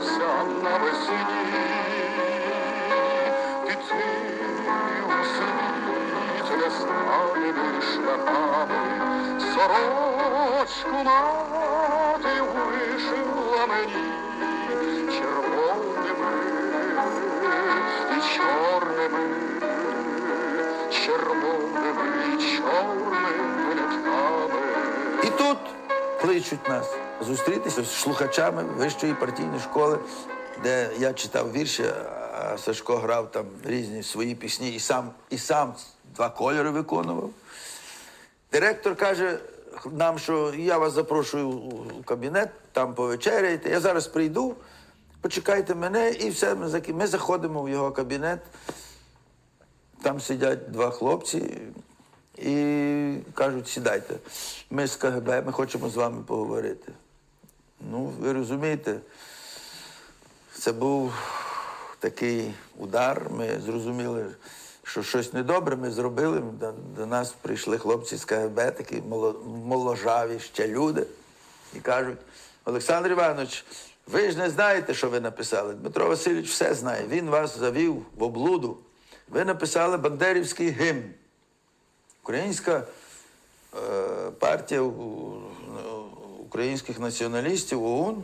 збирався навесні. Піти у світ незнаними шляхами, сорочку мати вишила мені червоними і чорними, червоними і чорними нитками. І тут кличуть нас зустрітися з слухачами вищої партійної школи, де я читав вірші, а Сашко грав там різні свої пісні і сам, і сам два кольори виконував. Директор каже нам, що я вас запрошую у кабінет, там повечеряйте. Я зараз прийду, почекайте мене, і все. Ми, ми заходимо в його кабінет. Там сидять два хлопці і кажуть, сідайте. Ми з КГБ, ми хочемо з вами поговорити. Ну, ви розумієте, це був такий удар. Ми зрозуміли, що щось недобре ми зробили. До, до нас прийшли хлопці з КГБ, такі моложаві ще люди, і кажуть: Олександр Іванович, ви ж не знаєте, що ви написали. Дмитро Васильович все знає. Він вас завів в облуду. Ви написали Бандерівський гімн. Українська е, партія українських націоналістів ОУН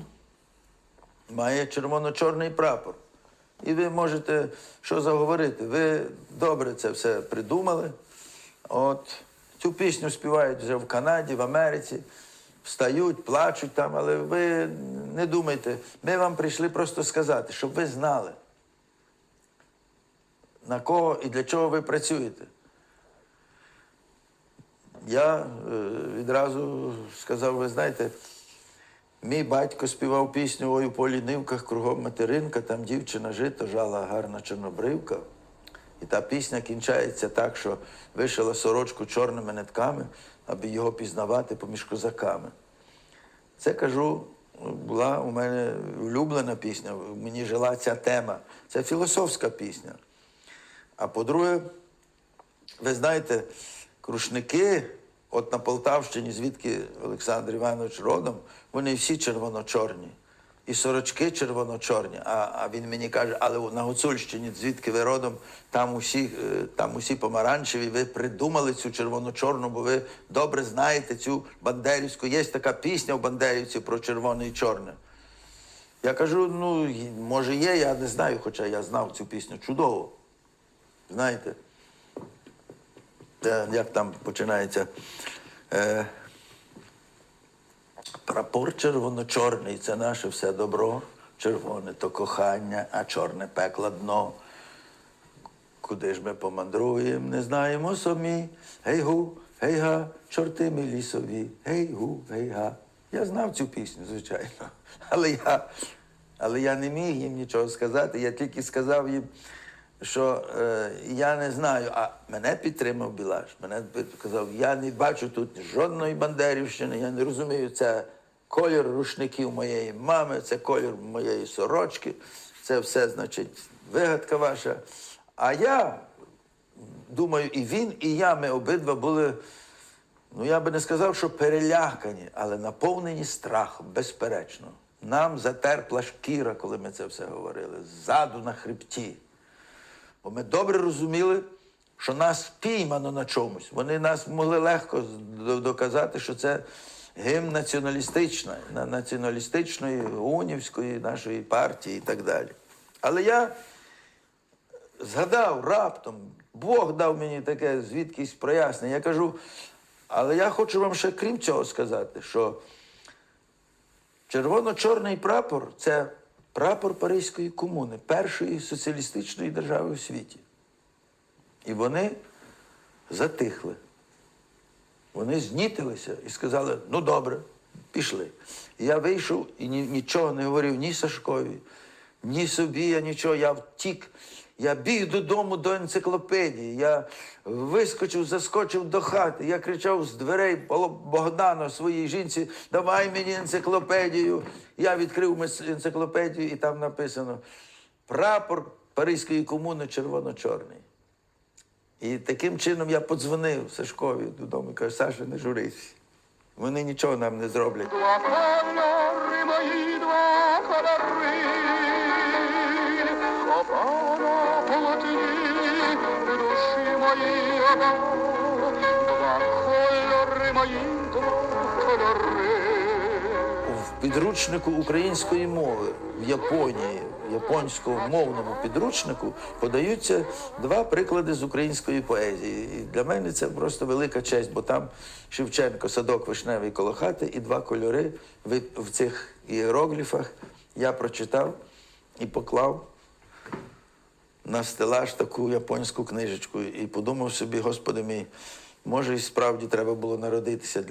має червоно-чорний прапор. І ви можете що заговорити? Ви добре це все придумали. От цю пісню співають вже в Канаді, в Америці, встають, плачуть там, але ви не думайте, ми вам прийшли просто сказати, щоб ви знали, на кого і для чого ви працюєте. Я е, відразу сказав, ви знаєте, мій батько співав пісню Ой у полі нивках кругом материнка, там дівчина жито, жала гарна чорнобривка. І та пісня кінчається так, що вишила сорочку чорними нитками, аби його пізнавати поміж козаками. Це кажу, була у мене улюблена пісня, мені жила ця тема. Це філософська пісня. А по-друге, ви знаєте, крушники, от на Полтавщині, звідки Олександр Іванович родом, вони всі червоно-чорні. І сорочки червоно-чорні. А, а він мені каже, але на Гуцульщині, звідки ви родом, там усі, е, там усі помаранчеві, ви придумали цю червоно-чорну, бо ви добре знаєте цю бандерівську. Є така пісня в Бандерівці про червоне і чорне. Я кажу, ну, може є, я не знаю, хоча я знав цю пісню чудово. Знаєте, Це як там починається. Е, прапор червоно-чорний це наше все добро. Червоне то кохання, а чорне пекло дно. Куди ж ми помандруємо, не знаємо самі. Гей гу, гей га, чорти ми лісові, гей гу, гей га. Я знав цю пісню, звичайно. Але я, але я не міг їм нічого сказати. Я тільки сказав їм, що е, я не знаю, а мене підтримав Білаш. Мене сказав, я не бачу тут жодної бандерівщини, я не розумію, це колір рушників моєї мами, це колір моєї сорочки, це все, значить, вигадка ваша. А я думаю, і він, і я, ми обидва були, ну я би не сказав, що перелякані, але наповнені страхом, безперечно. Нам затерпла шкіра, коли ми це все говорили, ззаду на хребті. Бо ми добре розуміли, що нас спіймано на чомусь. Вони нас могли легко доказати, що це гімн націоналістичної, націоналістичної унівської нашої партії і так далі. Але я згадав раптом, Бог дав мені таке звідкись прояснення. Я кажу, але я хочу вам ще крім цього сказати, що червоно-чорний прапор це прапор Паризької комуни, першої соціалістичної держави у світі. І вони затихли. Вони знітилися і сказали: ну добре, пішли. І я вийшов і нічого не говорив ні Сашкові, ні собі, я нічого. Я втік. Я біг додому до енциклопедії. Я вискочив, заскочив до хати. Я кричав з дверей Богдану своїй жінці: давай мені енциклопедію. Я відкрив енциклопедію, і там написано прапор Паризької комуни червоно-чорний. І таким чином я подзвонив Сашкові додому і кажу, Саша, не журись. Вони нічого нам не зроблять. Два кольори мої, два кольори, кольори. В підручнику української мови в Японії, в японськомовному підручнику подаються два приклади з української поезії. І для мене це просто велика честь, бо там Шевченко, садок вишневий коло хати і два кольори в цих іерогліфах я прочитав і поклав на стелаж таку японську книжечку і подумав собі, Господи мій, може, і справді треба було народитися